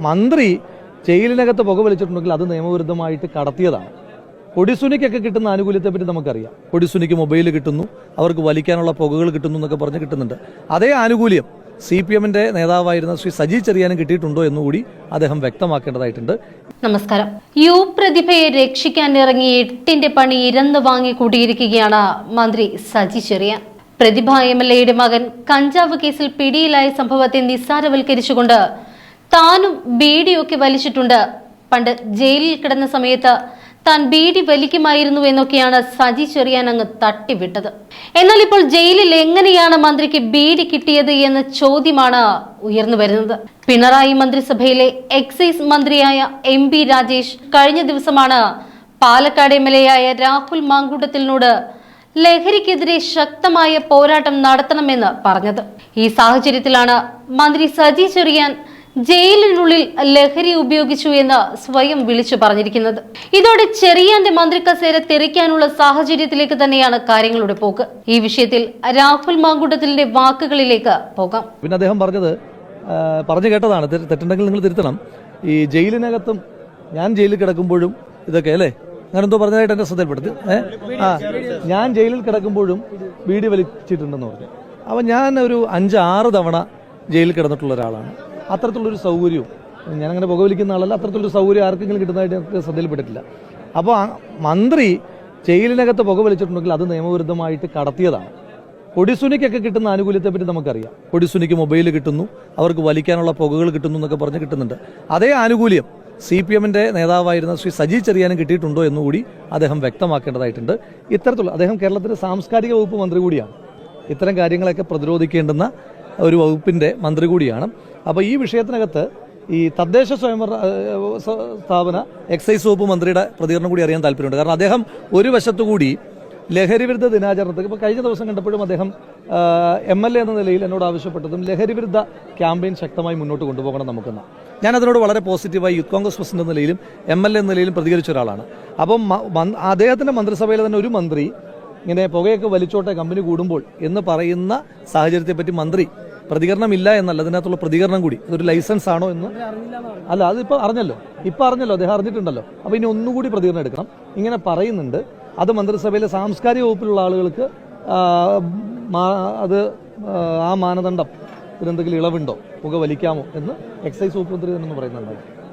മന്ത്രി ജയിലിനകത്ത് പുക വലിച്ചിട്ടുണ്ടെങ്കിൽ അത് നിയമവിരുദ്ധമായിട്ട് കടത്തിയതാണ്. കൊടിസുനിക്കൊക്കെ കിട്ടുന്ന ആനുകൂല്യത്തെ പറ്റി നമുക്കറിയാം. കൊടിസുനിക്ക് മൊബൈൽ കിട്ടുന്നു അവർക്ക് വലിക്കാനുള്ള പുകകൾ കിട്ടുന്നു എന്നൊക്കെ പറഞ്ഞ് കിട്ടുന്നുണ്ട്. അതേ ആനുകൂല്യം സി പി എമ്മിന്റെ നേതാവായിരുന്ന ശ്രീ സജി ചെറിയാനും കിട്ടിയിട്ടുണ്ടോ എന്നുകൂടി അദ്ദേഹം വ്യക്തമാക്കേണ്ടതായിട്ടുണ്ട്. നമസ്കാരം. യു പ്രതിഭയെ രക്ഷിക്കാൻ ഇറങ്ങി എട്ടിന്റെ പണി ഇരന്ന് വാങ്ങി കൂട്ടിയിരിക്കുകയാണ് മന്ത്രി സജി ചെറിയാൻ. പ്രതിഭ എം എൽ എയുടെ മകൻ കഞ്ചാവ് കേസിൽ പിടിയിലായ സംഭവത്തെ നിസ്സാരവൽക്കരിച്ചുകൊണ്ട് താനും ബീഡിയൊക്കെ വലിച്ചിട്ടുണ്ട്. പണ്ട് ജയിലിൽ കിടന്ന സമയത്ത് താൻ ബീഡി വലിക്കുമായിരുന്നു എന്നൊക്കെയാണ് സജി ചെറിയാൻ അങ്ങ് തട്ടിവിട്ടത്. എന്നാൽ ഇപ്പോൾ ജയിലിൽ എങ്ങനെയാണ് മന്ത്രിക്ക് ബീഡി കിട്ടിയത് എന്ന ചോദ്യമാണ് ഉയർന്നു വരുന്നത്. പിണറായി മന്ത്രിസഭയിലെ എക്സൈസ് മന്ത്രിയായ എം പി രാജേഷ് കഴിഞ്ഞ ദിവസമാണ് പാലക്കാട് എം എൽ രാഹുൽ മാങ്കൂട്ടത്തിനോട് ലഹരിക്കെതിരെ ശക്തമായ പോരാട്ടം നടത്തണമെന്ന് പറഞ്ഞത്. ഈ സാഹചര്യത്തിലാണ് മന്ത്രി സജി ചെറിയാൻ ജയിലിനുള്ളിൽ ലഹരി ഉപയോഗിച്ചു എന്ന് സ്വയം വിളിച്ചു പറഞ്ഞിരിക്കുന്നത്. ഇതോടെ ചെറിയാന്റെ മന്ത്രി കസേര തെറിക്കാനുള്ള സാഹചര്യത്തിലേക്ക് തന്നെയാണ് കാര്യങ്ങളുടെ പോക്ക്. ഈ വിഷയത്തിൽ രാഹുൽ മാങ്കൂട്ടത്തിലിന്റെ വാക്കുകളിലേക്ക് പോകാം. പിന്നെ അദ്ദേഹം പറഞ്ഞത് പറഞ്ഞു കേട്ടതാണ്. തെറ്റ് തെറ്റുണ്ടെങ്കിൽ നിങ്ങൾ തിരുത്തണം. ഈ ജയിലിനകത്തും ഞാൻ ജയിലിൽ കിടക്കുമ്പോഴും ഇതൊക്കെ അല്ലേ? അങ്ങനെ എന്തോ പറഞ്ഞതായിട്ട് എന്റെ ശ്രദ്ധയിൽപ്പെടുത്തി. ആ ഞാൻ ജയിലിൽ കിടക്കുമ്പോഴും ബീഡി വലിച്ചിട്ടുണ്ടെന്ന് പറഞ്ഞു. അപ്പം ഞാൻ ഒരു അഞ്ച് ആറ് തവണ ജയിലിൽ കിടന്നിട്ടുള്ള ഒരാളാണ്. അത്തരത്തിലുള്ളൊരു സൗകര്യവും. ഞാനങ്ങനെ പുകവലിക്കുന്ന ആളല്ല അത്തരത്തിലൊരു സൗകര്യം ആർക്കെങ്കിലും കിട്ടുന്നതായിട്ട് ഞങ്ങൾക്ക് ശ്രദ്ധയിൽപ്പെട്ടിട്ടില്ല അപ്പോൾ മന്ത്രി ജയിലിനകത്ത് പുകവലിച്ചിട്ടുണ്ടെങ്കിൽ അത് നിയമവിരുദ്ധമായിട്ട് കടത്തിയതാണ്. കൊടിസുനിക്കൊക്കെ കിട്ടുന്ന ആനുകൂല്യത്തെപ്പറ്റി നമുക്കറിയാം. കൊടിസുനിക്ക് മൊബൈൽ കിട്ടുന്നു അവർക്ക് വലിക്കാനുള്ള പുകകൾ കിട്ടുന്നു എന്നൊക്കെ പറഞ്ഞ് കിട്ടുന്നുണ്ട്. അതേ ആനുകൂല്യം സി പി എമ്മിന്റെ നേതാവായിരുന്ന ശ്രീ സജി ചെറിയാനും കിട്ടിയിട്ടുണ്ടോ എന്നുകൂടി അദ്ദേഹം വ്യക്തമാക്കേണ്ടതായിട്ടുണ്ട്. ഇത്തരത്തിലുള്ള അദ്ദേഹം കേരളത്തിന്റെ സാംസ്കാരിക വകുപ്പ് മന്ത്രി കൂടിയാണ്. ഇത്തരം കാര്യങ്ങളൊക്കെ പ്രതിരോധിക്കേണ്ടുന്ന ഒരു വകുപ്പിന്റെ മന്ത്രി കൂടിയാണ്. അപ്പോൾ ഈ വിഷയത്തിനകത്ത് ഈ തദ്ദേശ സ്വയംഭരണ സ്ഥാപന എക്സൈസ് വകുപ്പ് മന്ത്രിയുടെ പ്രതികരണം കൂടി അറിയാൻ താല്പര്യമുണ്ട്. കാരണം അദ്ദേഹം ഒരു വശത്തുകൂടി ലഹരിവിരുദ്ധ ദിനാചരണത്തിൽ ഇപ്പോൾ കഴിഞ്ഞ ദിവസം കണ്ടപ്പോഴും അദ്ദേഹം എം എൽ എ എന്ന നിലയിൽ എന്നോട് ആവശ്യപ്പെട്ടതും ലഹരിവിരുദ്ധ ക്യാമ്പയിൻ ശക്തമായി മുന്നോട്ട് കൊണ്ടുപോകണം നമുക്കെന്ന്. ഞാൻ അതിനോട് വളരെ പോസിറ്റീവായി യൂത്ത് കോൺഗ്രസ് പ്രസിഡന്റ് നിലയിലും എം എൽ എ എന്ന നിലയിലും പ്രതികരിച്ച ഒരാളാണ്. അപ്പം അദ്ദേഹത്തിന്റെ മന്ത്രിസഭയിൽ തന്നെ ഒരു മന്ത്രി ഇങ്ങനെ പുകയൊക്കെ വലിച്ചോട്ടെ കമ്പനി കൂടുമ്പോൾ എന്ന് പറയുന്ന സാഹചര്യത്തെപ്പറ്റി മന്ത്രി പ്രതികരണമില്ല എന്നല്ല അതിനകത്തുള്ള പ്രതികരണം കൂടി. അതൊരു ലൈസൻസ് ആണോ എന്ന്? അല്ല അതിപ്പോൾ അറിഞ്ഞല്ലോ. ഇപ്പം അറിഞ്ഞല്ലോ അദ്ദേഹം അറിഞ്ഞിട്ടുണ്ടല്ലോ. അപ്പോൾ ഇനി ഒന്നുകൂടി പ്രതികരണം എടുക്കണം. ഇങ്ങനെ പറയുന്നുണ്ട്. അത് മന്ത്രിസഭയിലെ സാംസ്കാരിക വകുപ്പിലുള്ള ആളുകൾക്ക് അത് ആ, മാനദണ്ഡം ഇതിനെന്തെങ്കിലും ഇളവുണ്ടോ? പുക വലിക്കാമോ എന്ന് എക്സൈസ് വകുപ്പ് മന്ത്രി തന്നെ പറയുന്നുണ്ടായി